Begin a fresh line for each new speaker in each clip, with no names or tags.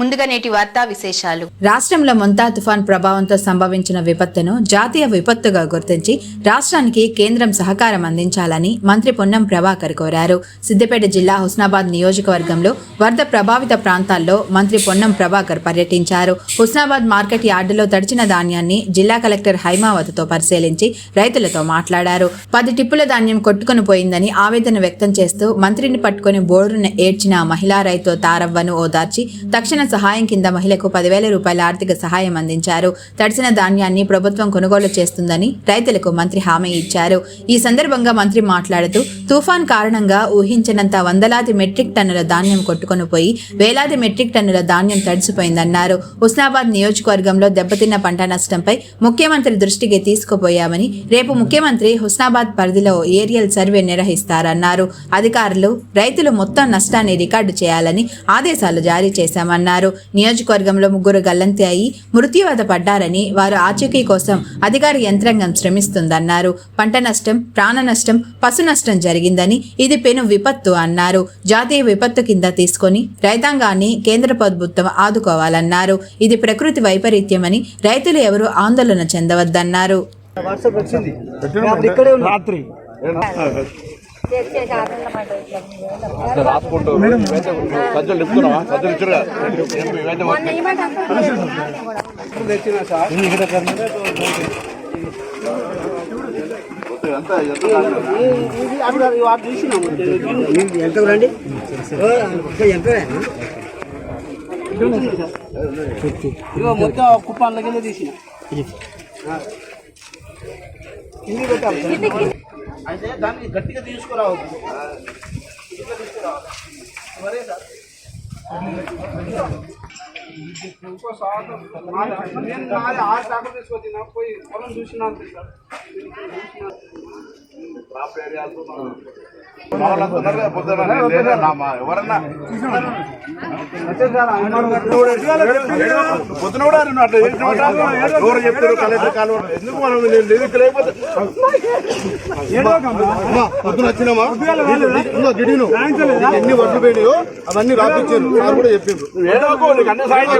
ముందుగా నేటి వార్తా విశేషాలు.
రాష్ట్రంలో ముంతా తుఫాన్ ప్రభావంతో సంభవించిన విపత్తును జాతీయ విపత్తుగా గుర్తించి రాష్ట్రానికి కేంద్రం సహకారం అందించాలని మంత్రి పొన్నం ప్రభాకర్ కోరారు. సిద్దిపేట జిల్లా హుస్నాబాద్ నియోజకవర్గంలో వరద ప్రభావిత ప్రాంతాల్లో మంత్రి పొన్నం ప్రభాకర్ పర్యటించారు. హుస్నాబాద్ మార్కెట్ యార్డులో తడిచిన ధాన్యాన్ని జిల్లా కలెక్టర్ హైమావతితో పరిశీలించి రైతులతో మాట్లాడారు. పది టిప్పుల ధాన్యం కొట్టుకుని పోయిందని ఆవేదన వ్యక్తం చేస్తూ మంత్రిని పట్టుకుని బోరున ఏడ్చిన మహిళా రైతు తారవ్వను ఓదార్చి తక్షణ సహాయం కింద మహిళకు పదివేల రూపాయల ఆర్థిక సహాయం అందించారు. తడిసిన ధాన్యాన్ని ప్రభుత్వం కొనుగోలు చేస్తుందని రైతులకు మంత్రి హామీ ఇచ్చారు. ఈ సందర్భంగా మంత్రి మాట్లాడుతూ తుఫాన్ కారణంగా ఊహించినంత వందలాది మెట్రిక్ టన్నుల ధాన్యం కొట్టుకొని పోయి వేలాది మెట్రిక్ టన్నుల ధాన్యం తడిసిపోయిందన్నారు. హుస్నాబాద్ నియోజకవర్గంలో దెబ్బతిన్న పంట నష్టంపై ముఖ్యమంత్రి దృష్టికి తీసుకుపోయామని రేపు ముఖ్యమంత్రి హుస్నాబాద్ పరిధిలో ఏరియల్ సర్వే నిర్వహిస్తారన్నారు. అధికారులు రైతులు మొత్తం నష్టాన్ని రికార్డు చేయాలని ఆదేశాలు జారీ చేశామన్నారు. నియోజకవర్గంలో ముగ్గురు గల్లంతి అయి మృత్యువత పడ్డారని వారు ఆచూకీ కోసం అధికార యంత్రాంగం శ్రమిస్తుందన్నారు. పంట నష్టం ప్రాణ నష్టం పశు నష్టం జరిగిందని ఇది పెను విపత్తు అన్నారు. జాతీయ విపత్తు కింద తీసుకొని రైతాంగాన్ని కేంద్ర ప్రభుత్వం ఆదుకోవాలన్నారు. ఇది ప్రకృతి వైపరీత్యమని రైతులు ఎవరూ ఆందోళన చెందవద్దన్నారు.
రాత్రి
రాసుకుంటూ సజ్జలు చెప్తున్నావా సజ్జలు ఇచ్చురుగా? ఎంత
ఇది రండి ఎంత మొత్తం కుప్పాన్లకి తీసిన. కింది పెట్టాలి. అయితే దాన్ని గట్టిగా తీసుకురావద్దు గట్టిగా తీసుకురావాలి మరే సార్ ఇంకో సార్ నేను నాది ఆరు తీసుకొచ్చిన పోయి పొలం చూసినా సార్
ఎవరన్నా పొద్దున కూడా నువ్వు అట్లా చేసినావట? ఎవరు చెప్తారు కలెక్టర్ కాలు ఎందుకు మనం నేను నిధులు లేకపోతే అమ్మా, పొద్దున వచ్చినామా ఇదిగో గిడిను. నీకు ఎన్ని వడ్లు పోయినాయో అవన్నీ రాపించారు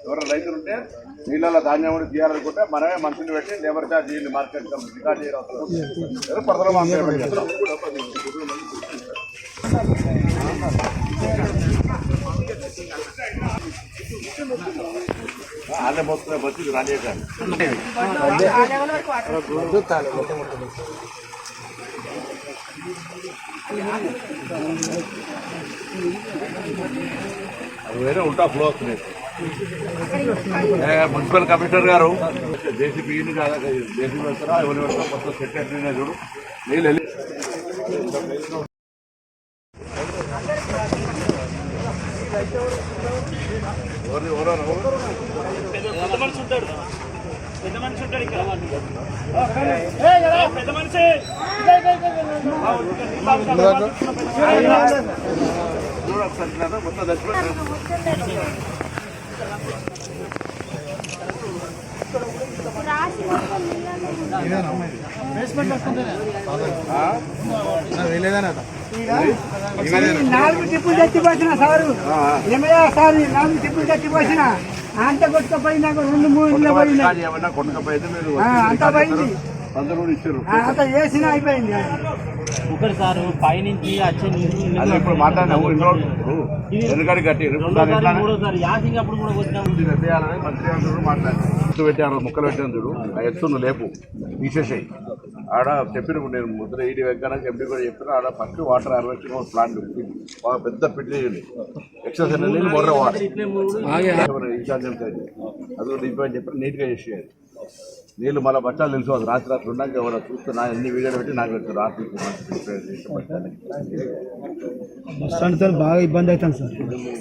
ఎవరైనా రైతులు ఉంటే నీళ్ళలో ధాన్యం కూడా తీయాలనుకుంటే మనమే మనుషులు పెట్టి లేబర్ ఛార్జ్ చేయండి మార్కెట్ రికార్డ్ చేయాలి అవసరం. మార్కెట్ చేస్తాం. ఆడే మొత్తం బస్సు రానియకండి వేరే ఉంటా ఫ్లో వస్తున్నాయి మున్సిపల్ కమిషనర్ గారు. జేసీబీని కాదా జేసీబీ వస్తారా ఎవరు వస్తారా మొత్తం సెట్ అయిపోయినా చూడు. నీళ్ళు వెళ్ళి ఎవరిని ఎవరో ఎవరు? చూడు ఒకసారి ఇట్లా మొత్తం చచ్చిపోయి
నాలుగు టిప్పులు తెచ్చిపోసిన సారు ఏమయ్యా సార్ నాలుగు టిప్పులు తెచ్చిపోసిన అంత కొట్టుకుపోయినాక రెండు మూడు ఇళ్ళ ఆ, అంతా పోయింది. అంత వేసిన అయిపోయింది
ఒకటి సార్ పైనుంచి వచ్చే నీళ్ళు
అది ఇప్పుడు ఎందుకంటే కట్టి
మూడోసారి యాసింగ్ అప్పుడు కూడా
మంత్రి మాట్లాడారు. ఎత్తు పెట్టారు ముక్కలు పెట్టాను చూడు. ఆ ఎత్తు నువ్వు లేపు తీసేసాయి. ఆడ చెప్పిన నేను ముద్ర ఈడి వెంకన్న ఎంపీ కూడా చెప్పిన ఆడ ఫస్ట్ వాటర్ హార్వెస్టింగ్ ప్లాంట్ బాగా పెద్ద పిట్టి ఎక్సెస్ నీళ్ళు మొర్ర వాటర్ ఇన్ఛార్జ్ అది కూడా దింపని చెప్పి నీట్గా చేసేయాలి. నీళ్ళు మళ్ళీ బట్టాలు తెలుసు అది రాత్రి రాత్రి ఉన్నాక ఎవరు చూస్తే నా ఎన్ని వీడియోలు పెట్టి నాకు తెలుసు రాత్రి బట్టాలు.
బాగా ఇబ్బంది అవుతుంది సార్.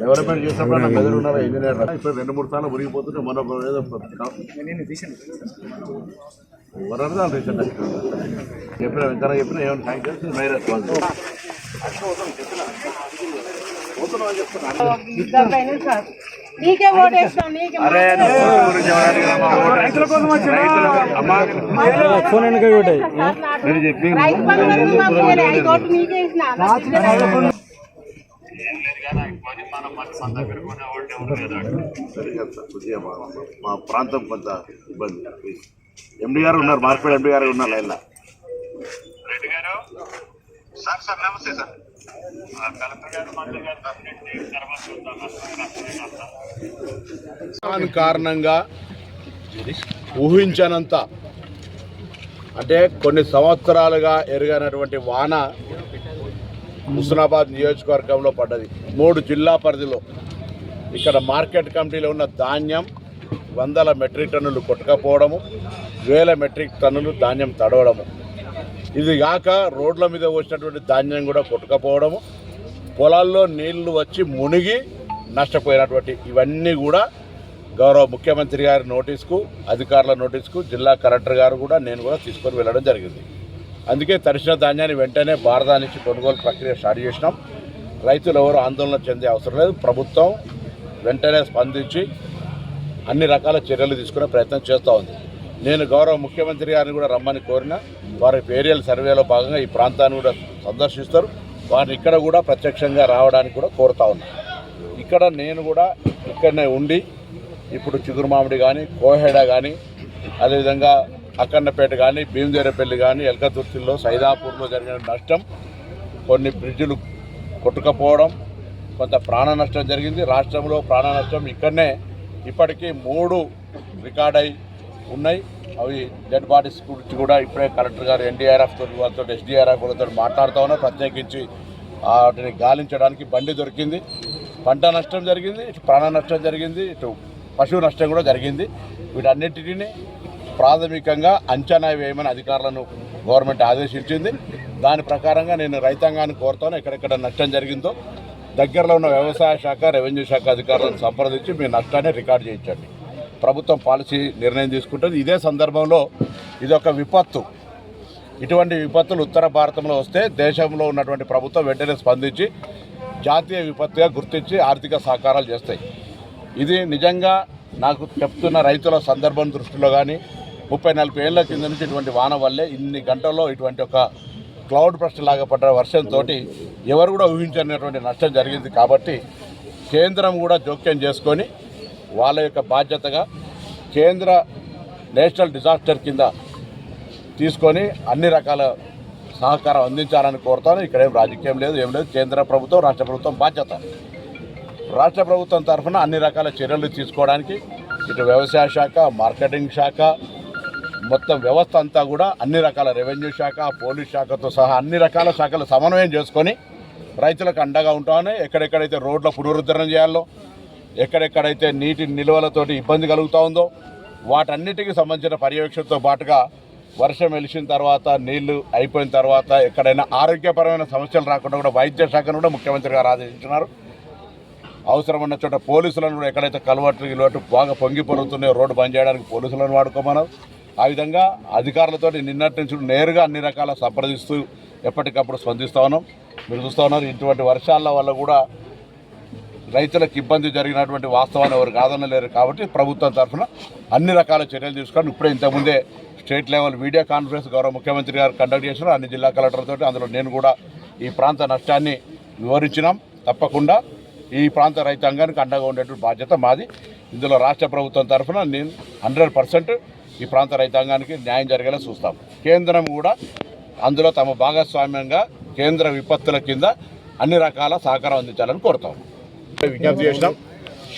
డెవలప్మెంట్ చేసినప్పుడు నా మెదడు ఉన్నారా ఇంజనీర్ ఇప్పుడు రెండు మూడు సార్లు మురిగిపోతుంటే మన ఏదో వరద రీసెంట్ చెప్పిన వెంకన్న చెప్పిన ఏమైనా థ్యాంక్ యూ మై రెస్పాన్స్
నీకే ఓటేస్తాం నీకే
అరే మా రైతుల కోసం నేను చెప్పి
రైతు బంధు మాకు ఇవ్వలే. ఐదు ఓట్లు నీకే ఇచ్చిన
సరిగా కొద్దిగా మా- మా ప్రాంతం కొంత ఇబ్బంది ఎండి గారు ఉన్నారు మార్కెట్ ఎండి గారు ఉన్నారు లైన్లో దాని కారణంగా ఊహించనంత అంటే కొన్ని సంవత్సరాలుగా ఎరగనటువంటి వాన హుస్నాబాద్ నియోజకవర్గంలో పడ్డది. మూడు జిల్లా పరిధిలో ఇక్కడ మార్కెట్ కమిటీలో ఉన్న ధాన్యం వందల మెట్రిక్ టన్నులు కొట్టుకపోవడము వేల మెట్రిక్ టన్నులు ధాన్యం తడవడము. ఇది కాక రోడ్ల మీద వచ్చినటువంటి ధాన్యం కూడా కొట్టుకపోవడము. పొలాల్లో నీళ్ళు వచ్చి మునిగి నష్టపోయినటువంటి ఇవన్నీ కూడా గౌరవ ముఖ్యమంత్రి గారి నోటీస్కు అధికారుల నోటీస్కు జిల్లా కలెక్టర్ గారు కూడా నేను కూడా తీసుకొని వెళ్ళడం జరిగింది. అందుకే తరిచిన ధాన్యాన్ని వెంటనే భారత నుంచి కొనుగోలు ప్రక్రియ స్టార్ట్ చేసినాం. రైతులు ఎవరు ఆందోళన చెందే అవసరం లేదు. ప్రభుత్వం వెంటనే స్పందించి అన్ని రకాల చర్యలు తీసుకునే ప్రయత్నం చేస్తూ ఉంది. నేను గౌరవ ముఖ్యమంత్రి గారిని కూడా రమ్మని కోరిన వారి ఏరియల్ సర్వేలో భాగంగా ఈ ప్రాంతాన్ని కూడా సందర్శిస్తారు. వారిని ఇక్కడ కూడా ప్రత్యక్షంగా రావడానికి కూడా కోరుతా ఉన్నా. ఇక్కడ నేను కూడా ఇక్కడనే ఉండి ఇప్పుడు చిగురుమామిడి కానీ కోహెడ కానీ అదేవిధంగా అక్కన్నపేట కానీ భీమదేరపల్లి కానీ ఎల్కతుర్తిలో సైదాపూర్లో జరిగిన నష్టం కొన్ని బ్రిడ్జులు కొట్టుకపోవడం కొంత ప్రాణ నష్టం జరిగింది. రాష్ట్రంలో ప్రాణ నష్టం ఇక్కడనే ఇప్పటికీ మూడు రికార్డ్ అయి ఉన్నాయి. అవి డెడ్ బాడీస్ గురించి కూడా ఇప్పుడే కలెక్టర్ గారు ఎన్డీఆర్ఎఫ్ తోటి వాళ్ళతో ఎస్డీఆర్ఎఫ్ వాళ్ళతో మాట్లాడుతూ ఉన్నారు ప్రత్యేకించి వాటిని గాలించడానికి బండి దొరికింది. పంట నష్టం జరిగింది ఇటు ప్రాణ నష్టం జరిగింది ఇటు పశువు నష్టం కూడా జరిగింది. వీటన్నిటిని ప్రాథమికంగా అంచనా వేయమని అధికారులను గవర్నమెంట్ ఆదేశించింది. దాని ప్రకారంగా నేను రైతాంగాన్ని కోరుతాను ఎక్కడెక్కడ నష్టం జరిగిందో. దగ్గరలో ఉన్న వ్యవసాయ శాఖ రెవెన్యూ శాఖ అధికారులను సంప్రదించి మీ నష్టాన్ని రికార్డ్ చేయించండి. ప్రభుత్వం పాలసీ నిర్ణయం తీసుకుంటుంది. ఇదే సందర్భంలో ఇది ఒక విపత్తు. ఇటువంటి విపత్తులు ఉత్తర భారతంలో వస్తే దేశంలో ఉన్నటువంటి ప్రభుత్వం వెంటనే స్పందించి జాతీయ విపత్తుగా గుర్తించి ఆర్థిక సహకారాలు చేస్తాయి. ఇది నిజంగా నాకు చెప్తున్న రైతుల సందర్భం దృష్టిలో కానీ ముప్పై నలభై ఏళ్ళ కింద నుంచి ఇటువంటి వాన వల్లే ఇన్ని గంటల్లో ఇటువంటి ఒక క్లౌడ్ బ్రస్ట్ లాగా పడ్డ వర్షంతో ఎవరు కూడా ఊహించనటువంటి నష్టం జరిగింది కాబట్టి కేంద్రం కూడా జోక్యం చేసుకొని వాళ్ళ యొక్క బాధ్యతగా కేంద్ర నేషనల్ డిజాస్టర్ కింద తీసుకొని అన్ని రకాల సహకారం అందించాలని కోరుతాను. ఇక్కడ ఏం రాజకీయం లేదు ఏం లేదు. కేంద్ర ప్రభుత్వం రాష్ట్ర ప్రభుత్వం బాధ్యత. రాష్ట్ర ప్రభుత్వం తరఫున అన్ని రకాల చర్యలు తీసుకోవడానికి ఇటు వ్యవసాయ శాఖ మార్కెటింగ్ శాఖ మొత్తం వ్యవస్థ అంతా కూడా అన్ని రకాల రెవెన్యూ శాఖ పోలీస్ శాఖతో సహా అన్ని రకాల శాఖలు సమన్వయం చేసుకొని రైతులకు అండగా ఉంటామని ఎక్కడెక్కడైతే రోడ్ల పునరుద్ధరణ చేయాలో ఎక్కడెక్కడైతే నీటి నిల్వలతోటి ఇబ్బంది కలుగుతూ ఉందో వాటన్నిటికి సంబంధించిన పర్యవేక్షణతో పాటుగా వర్షం వెలిసిన తర్వాత నీళ్ళు అయిపోయిన తర్వాత ఎక్కడైనా ఆరోగ్యపరమైన సమస్యలు రాకుండా కూడా వైద్య శాఖను కూడా ముఖ్యమంత్రి గారు ఆదేశించినారు. అవసరం ఉన్న చోట పోలీసులను కూడా ఎక్కడైతే కలవట్లు గిలవట్లు బాగా పొంగి పొరుగుతున్నాయో రోడ్డు బంద్ చేయడానికి పోలీసులను వాడుకోమన్నారు. ఆ విధంగా అధికారులతో నిన్నటి నుంచి నేరుగా అన్ని రకాల సంప్రదిస్తూ ఎప్పటికప్పుడు స్పందిస్తూ ఉన్నాం. మీరు చూస్తూ ఉన్నారు ఇటువంటి వర్షాల వల్ల కూడా రైతులకు ఇబ్బంది జరిగినటువంటి వాస్తవాన్ని ఎవరు కాదనలేరు కాబట్టి ప్రభుత్వం తరఫున అన్ని రకాల చర్యలు తీసుకొని ఇప్పుడే ఇంతకుముందే స్టేట్ లెవెల్ వీడియో కాన్ఫరెన్స్ గౌరవ ముఖ్యమంత్రి గారు కండక్ట్ చేసిన అన్ని జిల్లా కలెక్టర్లతో అందులో నేను కూడా ఈ ప్రాంత నష్టాన్ని వివరించినాం. తప్పకుండా ఈ ప్రాంత రైతాంగానికి అండగా ఉండేటువంటి బాధ్యత మాది. ఇందులో రాష్ట్ర ప్రభుత్వం తరఫున నేను హండ్రెడ్ పర్సెంట్ ఈ ప్రాంత రైతాంగానికి న్యాయం జరిగేలా చూస్తాం. కేంద్రం కూడా అందులో తమ భాగస్వామ్యంగా కేంద్ర విపత్తుల కింద అన్ని రకాల సహకారం అందించాలని కోరుతాం. విజ్ఞప్తి చేసినాం.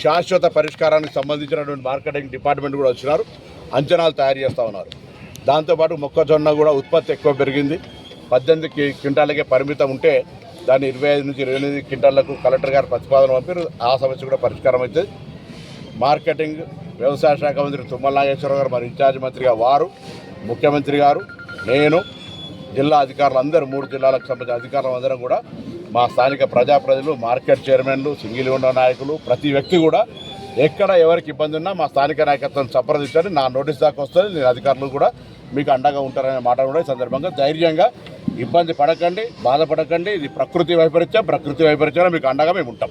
శాశ్వత పరిష్కారానికి సంబంధించినటువంటి మార్కెటింగ్ డిపార్ట్మెంట్ కూడా వచ్చినారు. అంచనాలు తయారు చేస్తూ ఉన్నారు. దాంతోపాటు మొక్కజొన్న కూడా ఉత్పత్తి ఎక్కువ పెరిగింది. పద్దెనిమిది క్వింటాలకే పరిమితం ఉంటే దాన్ని ఇరవై ఐదు నుంచి ఇరవై ఎనిమిది క్వింటాలకు కలెక్టర్ గారు ప్రతిపాదన పంపారు. ఆ సమస్య కూడా పరిష్కారం అవుతుంది. మార్కెటింగ్ వ్యవసాయ శాఖ మంత్రి తుమ్మల నాగేశ్వరరావు గారు మరి ఇన్ఛార్జ్ మంత్రిగా వారు ముఖ్యమంత్రి గారు నేను జిల్లా అధికారులు అందరూ మూడు జిల్లాలకు సంబంధించిన అధికారులందరం కూడా మా స్థానిక ప్రజాప్రతినిధులు మార్కెట్ చైర్మన్లు సింగిల్ ఉన్న నాయకులు ప్రతి వ్యక్తి కూడా ఎక్కడ ఎవరికి ఇబ్బంది ఉన్నా మా స్థానిక నాయకత్వం సంప్రదించండి. నా నోటీస్ దాకా వస్తుంది. నేను అధికారులు కూడా మీకు అండగా ఉంటారనే మాట కూడా ఈ సందర్భంగా ధైర్యంగా ఇబ్బంది పడకండి బాధపడకండి. ఇది ప్రకృతి వైపరీత్యం ప్రకృతి వైపరీత్యం మీకు అండగా మేము ఉంటాం.